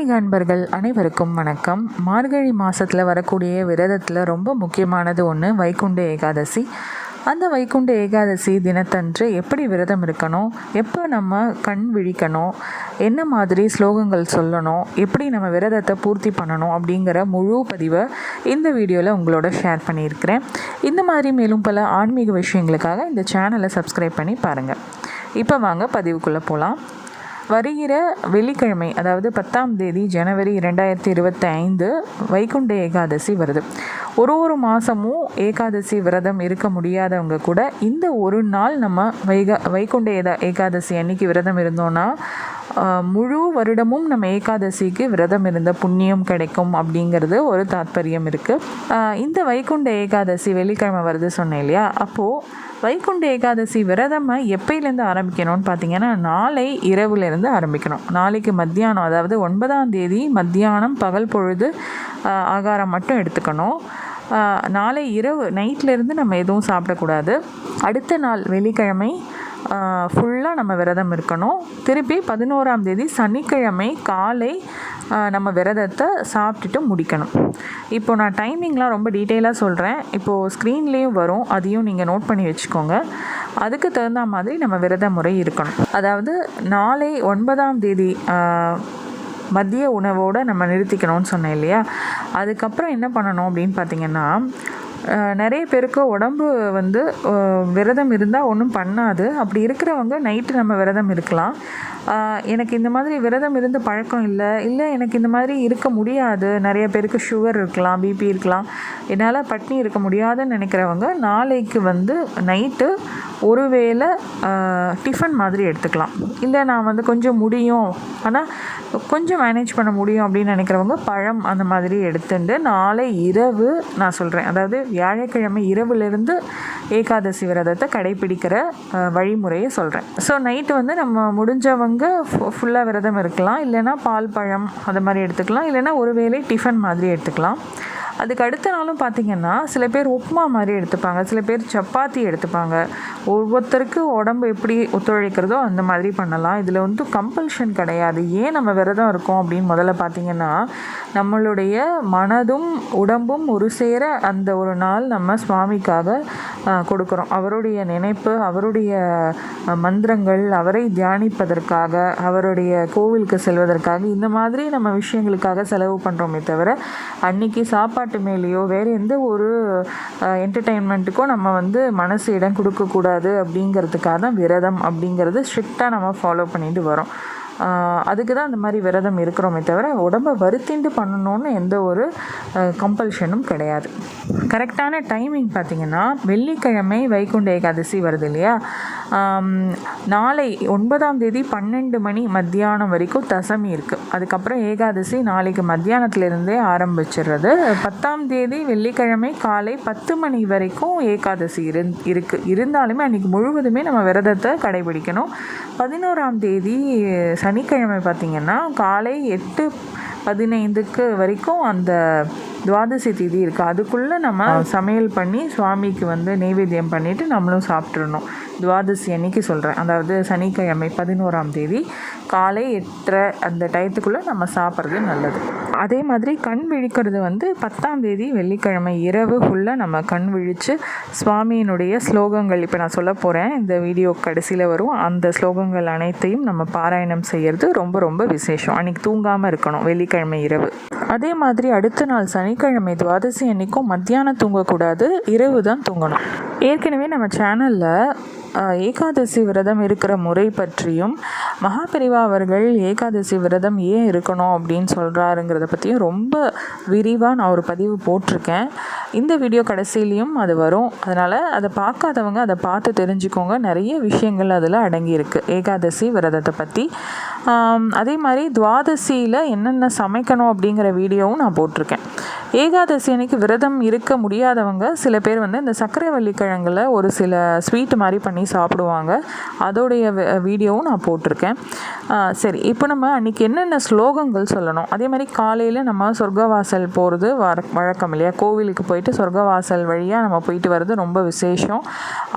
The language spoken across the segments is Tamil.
ஆன்மீக அன்பர்கள் அனைவருக்கும் வணக்கம். மார்கழி மாதத்தில் வரக்கூடிய விரதத்தில் ரொம்ப முக்கியமானது ஒன்று வைகுண்ட ஏகாதசி. அந்த வைகுண்ட ஏகாதசி தினத்தன்று எப்படி விரதம் இருக்கணும்? எப்போ நம்ம கண் விழிக்கணும்? என்ன மாதிரி ஸ்லோகங்கள் சொல்லணும்? எப்படி நம்ம விரதத்தை பூர்த்தி பண்ணணும்? அப்படிங்கிற முழு பதிவை இந்த வீடியோவில் உங்களோட ஷேர் பண்ணியிருக்கிறேன். இந்த மாதிரி மேலும் பல ஆன்மீக விஷயங்களுக்காக இந்த சேனலை சப்ஸ்கிரைப் பண்ணி பாருங்கள் இப்போ வாங்க பதிவுக்குள்ளே போகலாம் வருகிற வெள்ளிக்கிழமை அதாவது பத்தாம் தேதி ஜனவரி இரண்டாயிரத்தி இருபத்தி ஐந்து வைகுண்ட ஏகாதசி வருது ஒரு ஒரு மாதமும் ஏகாதசி விரதம் இருக்க முடியாதவங்க கூட இந்த ஒரு நாள் நம்ம வைக வைகுண்ட ஏதா ஏகாதசி அன்னைக்கு விரதம் இருந்தோன்னா முழு வருடமும் நம்ம ஏகாதசிக்கு விரதம் இருந்த புண்ணியம் கிடைக்கும் அப்படிங்கிறது ஒரு தாத்பரியம் இருக்குது இந்த வைகுண்ட ஏகாதசி வெள்ளிக்கிழமை வருது சொன்னேன் இல்லையா? அப்போது வைகுண்ட ஏகாதசி விரதம் எப்பயிலேருந்து ஆரம்பிக்கணும்னு பார்த்தீங்கன்னா நாளை இரவுலேருந்து ஆரம்பிக்கணும். நாளைக்கு மத்தியானம் அதாவது ஒன்பதாம் தேதி மத்தியானம் பகல் பொழுது ஆகாரம் மட்டும் எடுத்துக்கணும். நாளை இரவு நைட்லேருந்து நம்ம எதுவும் சாப்பிடக்கூடாது. அடுத்த நாள் வெள்ளிக்கிழமை ஃபுல்லாக நம்ம விரதம் இருக்கணும். திருப்பி பதினோராம் தேதி சனிக்கிழமை காலை நம்ம விரதத்தை சாப்பிட்டுட்டு முடிக்கணும். இப்போ நான் டைமிங்லாம் ரொம்ப டீட்டெயிலாக சொல்கிறேன் இப்போது ஸ்க்ரீன்லேயும் வரும். அதையும் நீங்கள் நோட் பண்ணி வச்சுக்கோங்க. அதுக்கு தகுந்த மாதிரி நம்ம விரத முறை இருக்கணும். அதாவது நாளை ஒன்பதாம் தேதி மதிய உணவோடு நம்ம நிறுத்திக்கணும்னு சொன்னேன் இல்லையா? அதுக்கப்புறம் என்ன பண்ணணும் அப்படின்னு பார்த்தீங்கன்னா நிறைய பேருக்கு உடம்பு வந்து விரதம் இருந்தால் ஒன்றும் பண்ணாது. அப்படி இருக்கிறவங்க நைட்டு நம்ம விரதம் இருக்கலாம். எனக்கு இந்த மாதிரி விரதம் இருந்து பழக்கம் இல்லை. இல்லை எனக்கு இந்த மாதிரி இருக்க முடியாது. நிறைய பேருக்கு சுகர் இருக்கலாம் பிபி இருக்கலாம். என்னால் பட்னி இருக்க முடியாதுன்னு நினைக்கிறவங்க நாளைக்கு வந்து நைட்டு ஒருவேளை டிஃபன் மாதிரி எடுத்துக்கலாம். இல்லை நான் வந்து கொஞ்சம் முடியும். ஆனால் கொஞ்சம் மேனேஜ் பண்ண முடியும் அப்படின்னு நினைக்கிறவங்க பழம் அந்த மாதிரி எடுத்துட்டு நாளை இரவு நான் சொல்கிறேன் அதாவது வியாழக்கிழமை இரவுலேருந்து ஏகாதசி விரதத்தை கடைபிடிக்கிற வழிமுறையை சொல்கிறேன் ஸோ நைட்டு வந்து நம்ம முடிஞ்சவங்க ஃபுல்லாக விரதம் இருக்கலாம். இல்லைன்னா பால் பழம் அது மாதிரி எடுத்துக்கலாம். இல்லைன்னா ஒருவேளை டிஃபன் மாதிரி எடுத்துக்கலாம். அதுக்கு அடுத்த நாளும் பார்த்திங்கன்னா சில பேர் உப்புமா மாதிரி எடுத்துப்பாங்க. சில பேர் சப்பாத்தி எடுத்துப்பாங்க. ஒவ்வொருத்தருக்கு உடம்பு எப்படி ஒத்துழைக்கிறதோ அந்த மாதிரி பண்ணலாம். இதில் வந்து கம்பல்ஷன் கிடையாது. ஏன் நம்ம விரதம் இருக்கோம் அப்படின்னு முதல்ல பார்த்திங்கன்னா நம்மளுடைய மனதும் உடம்பும் ஒரு சேர அந்த ஒரு நாள் நம்ம சுவாமிக்காக கொடுக்குறோம். அவருடைய நினைப்பு அவருடைய மந்திரங்கள் அவரை தியானிப்பதற்காக அவருடைய கோவிலுக்கு செல்வதற்காக இந்த மாதிரி நம்ம விஷயங்களுக்காக செலவு பண்ணுறோமே தவிர அன்னைக்கு விளையாட்டு மேலேயோ வேறு எந்த ஒரு என்டர்டெயின்மெண்ட்டுக்கோ நம்ம வந்து மனசு இடம் கொடுக்கக்கூடாது அப்படிங்கிறதுக்காக தான் விரதம் அப்படிங்கிறது ஸ்ட்ரிக்டாக நம்ம ஃபாலோ பண்ணிட்டு வரோம். அதுக்கு தான் அந்த மாதிரி விரதம் இருக்கிறோமே தவிர உடம்பை வருத்திண்டு பண்ணணும்னு எந்த ஒரு கம்பல்ஷனும் கிடையாது. கரெக்டான டைமிங் பார்த்திங்கன்னா வெள்ளிக்கிழமை வைகுண்ட ஏகாதசி வருது இல்லையா? நாளை ஒன்பதாம் தேதி பன்னெண்டு மணி மத்தியானம் வரைக்கும் தசமி இருக்குது அதுக்கப்புறம் ஏகாதசி நாளைக்கு மத்தியானத்துலேருந்தே ஆரம்பிச்சிடுறது. பத்தாம் தேதி வெள்ளிக்கிழமை காலை பத்து மணி வரைக்கும் ஏகாதசி இருந் இருக்குது இருந்தாலுமே அன்றைக்கி முழுவதுமே நம்ம விரதத்தை கடைபிடிக்கணும். பதினோராம் தேதி சனிக்கிழமை பார்த்திங்கன்னா காலை எட்டு பதினைந்துக்கு வரைக்கும் அந்த துவாதசி திதி இருக்குது அதுக்குள்ளே நம்ம சமையல் பண்ணி சுவாமிக்கு வந்து நெய்வேத்தியம் பண்ணிவிட்டு நம்மளும் சாப்பிட்றணும் துவாதசி அன்னைக்கு சொல்கிறேன் அதாவது சனிக்கிழமை பதினோராம் தேதி காலை எட்டரை அந்த டயத்துக்குள்ளே நம்ம சாப்பிட்றது நல்லது. அதே மாதிரி கண் விழிக்கிறது வந்து பத்தாம் தேதி வெள்ளிக்கிழமை இரவு ஃபுல்லாக நம்ம கண் விழித்து சுவாமியினுடைய ஸ்லோகங்கள் இப்போ நான் சொல்ல போகிறேன் இந்த வீடியோ கடைசியில் வரும். அந்த ஸ்லோகங்கள் அனைத்தையும் நம்ம பாராயணம் செய்கிறது ரொம்ப ரொம்ப விசேஷம். அன்றைக்கி தூங்காமல் இருக்கணும் வெள்ளிக்கிழமை இரவு. அதே மாதிரி அடுத்த நாள் சனிக்கிழமை துவாதசி அன்னைக்கும் மத்தியானம் தூங்கக்கூடாது. இரவு தான் தூங்கணும். ஏற்கனவே நம்ம சேனலில் ஏகாதசி விரதம் இருக்கிற முறை பற்றியும் மகாபெரிவா அவர்கள் ஏகாதசி விரதம் ஏன் இருக்கணும் அப்படின்னு சொல்கிறாருங்கிறத பற்றியும் ரொம்ப விரிவாக நான் ஒரு பதிவு போட்டிருக்கேன். இந்த வீடியோ கடைசியிலையும் அது வரும். அதனால் அதை பார்க்காதவங்க அதை பார்த்து தெரிஞ்சுக்கோங்க. நிறைய விஷயங்கள் அதில் அடங்கியிருக்கு ஏகாதசி விரதத்தை பற்றி அதே மாதிரி துவாதசியில் என்னென்ன சமைக்கணும் அப்படிங்கிற வீடியோவும் நான் போட்டிருக்கேன். ஏகாதசி அன்னைக்கு விரதம் இருக்க முடியாதவங்க சில பேர் வந்து இந்த சர்க்கரைவள்ளி கிழங்குல ஒரு சில ஸ்வீட் மாதிரி பண்ணி சாப்பிடுவாங்க. அதோடைய வீடியோவும் நான் போட்டிருக்கேன். சரி இப்போ நம்ம அன்றைக்கி என்னென்ன ஸ்லோகங்கள் சொல்லணும்? அதே மாதிரி காலையில் நம்ம சொர்க்கவாசல் போகிறது வர வழக்கம் இல்லையா? கோவிலுக்கு போயிட்டு சொர்க்கவாசல் வழியாக நம்ம போயிட்டு வர்றது ரொம்ப விசேஷம்.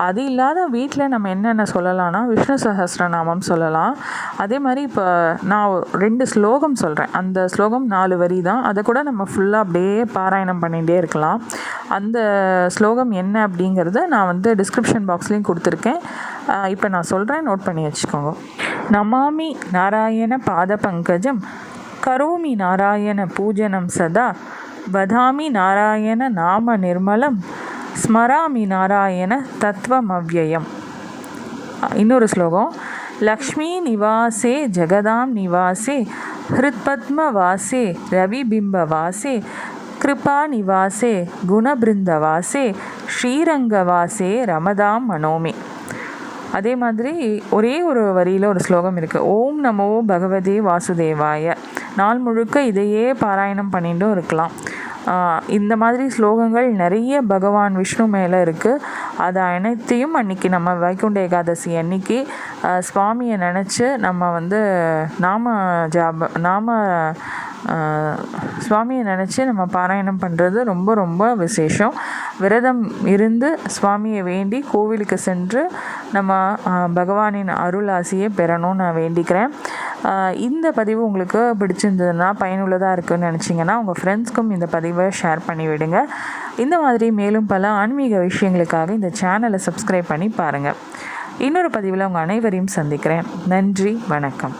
அது இல்லாத வீட்டில் நம்ம என்னென்ன சொல்லலாம்னா விஷ்ணு சஹஸ்ரநாமம் சொல்லலாம். அதே மாதிரி இப்போ நான் ரெண்டு ஸ்லோகம் சொல்கிறேன் அந்த ஸ்லோகம் நாலு வரி தான் அதை கூட நம்ம ஃபுல்லாக அப்படியே பாராயணம் பண்ணிகிட்டே இருக்கலாம். அந்த ஸ்லோகம் என்ன அப்படிங்கிறத நான் வந்து டிஸ்கிரிப்ஷன் பாக்ஸ்லேயும் கொடுத்துருக்கேன். இப்போ நான் சொல்கிறேன் நோட் பண்ணி வச்சுக்கோங்க. நமாமி நாராயண பாத பங்கஜம் கரோமி நாராயண பூஜனம் சதா வதாமி நாராயண நாம நிர்மலம் ஸ்மராமி நாராயண தத்வமவ்யயம் இன்னொரு ஸ்லோகம் லக்ஷ்மி நிவாசே ஜெகதாம் நிவாசே ஹிருத்பத்ம வாசே ரவிபிம்ப வாசே கிருபா நிவாசே குணபிருந்த வாசே ஸ்ரீரங்க வாசே ரமதாம் மனோமி. அதே மாதிரி ஒரே ஒரு வரியில் ஒரு ஸ்லோகம் இருக்குது ஓம் நமோ பகவதே வாசுதேவாய. நாள் முழுக்க இதையே பாராயணம் பண்ணிட்டும் இருக்கலாம். இந்த மாதிரி ஸ்லோகங்கள் நிறைய பகவான் விஷ்ணு மேலே இருக்குது அது அனைத்தையும் அன்னைக்கு நம்ம வைகுண்ட ஏகாதசி அன்னைக்கு சுவாமியை நினச்சி நம்ம வந்து நாம ஜாப நாம சுவாமியை நினச்சி நம்ம பாராயணம் பண்ணுறது ரொம்ப ரொம்ப விசேஷம். விரதம் இருந்து சுவாமியை வேண்டி கோவிலுக்கு சென்று நம்ம பகவானின் அருளாசியை பெறணும்னு நான் வேண்டிக்கிறேன். இந்த பதிவு உங்களுக்கு பிடிச்சிருந்ததுன்னா பயனுள்ளதாக இருக்குன்னு நினச்சிங்கன்னா உங்கள் ஃப்ரெண்ட்ஸ்க்கும் இந்த பதிவை ஷேர் பண்ணி விடுங்க. இந்த மாதிரி மேலும் பல ஆன்மீக விஷயங்களுக்காக இந்த சேனலை சப்ஸ்கிரைப் பண்ணி பாருங்கள் இன்னொரு பதிவில் உங்கள் அனைவரையும் சந்திக்கிறேன். நன்றி வணக்கம்.